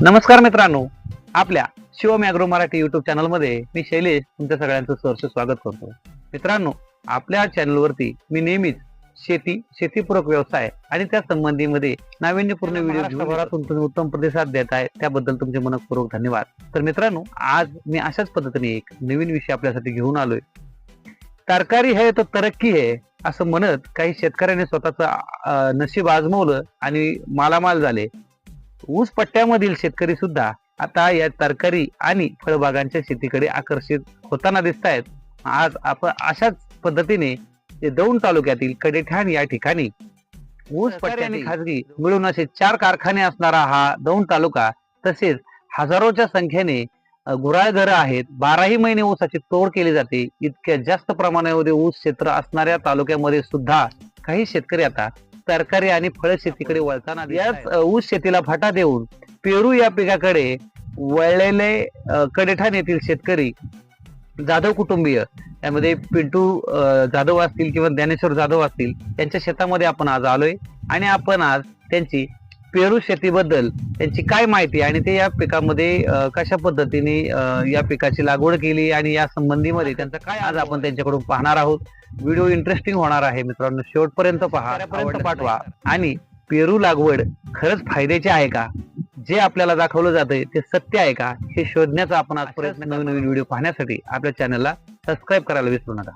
नमस्कार मित्रांनो. आपल्या शिवम ॲग्रो मराठी युट्यूब चॅनलमध्ये मी शैलेश तुमच्या सगळ्यांचं सहर्ष स्वागत करतो. मित्रांनो आपल्या चॅनलवरती मी नेहमीच शेती शेतीपूरक व्यवसाय आणि त्या संबंधीमध्ये नाविन्यपूर्ण व्हिडिओ तुम्ही उत्तम प्रतिसाद देत आहे त्याबद्दल तुमचे मनपूर्वक धन्यवाद. तर मित्रांनो आज मी अशाच पद्धतीने एक नवीन विषय आपल्यासाठी घेऊन आलोय. तरकारी है तर तरक्की है असं म्हणत काही शेतकऱ्यांनी स्वतःचं नशीब आजमवलं आणि मालामाल झाले. ऊस पट्ट्यामधील शेतकरी सुद्धा आता या तरकारी आणि फळबागांच्या शेतीकडे आकर्षित होताना दिसत आहेत आज आपण अशाच पद्धतीने दौंड तालुक्यातील कडेठाण या ठिकाणी ऊस पट्टी आणि खाजगी मिळून असे चार कारखाने असणारा हा दौंड तालुका तसेच हजारोच्या संख्येने गुराळ घरं आहेत. बाराही महिने ऊसाची तोड केली जाते. इतक्या जास्त प्रमाणामध्ये ऊस क्षेत्र असणाऱ्या तालुक्यामध्ये सुद्धा काही शेतकरी आता तरकारी आणि फळ शेतीकडे वळताना याच ऊस शेतीला फाटा देऊन पेरू या पिकाकडे वळलेले कडेठाण येथील शेतकरी जाधव कुटुंबीय त्यामध्ये पिंटू जाधव असतील किंवा ज्ञानेश्वर जाधव असतील त्यांच्या शेतामध्ये आपण आज आलोय. आणि आपण आज त्यांची पेरू शेतीबद्दल त्यांची काय माहिती आणि ते या पिकामध्ये कशा पद्धतीने या पिकाची लागवड केली आणि या संबंधीमध्ये त्यांचा काय आज आपण त्यांच्याकडून पाहणार आहोत? व्हिडिओ इंटरेस्टिंग होणार आहे मित्रांनो. शेवटपर्यंत पहा पाठवा. आणि पेरू लागवड खरंच फायद्याची आहे का? जे आपल्याला दाखवलं जातंय ते सत्य आहे का? हे शोधण्याचा आपण आज प्रयत्न नवीन नवीन व्हिडिओ पाहण्यासाठी आपल्या चॅनलला सबस्क्राईब करायला विसरू नका.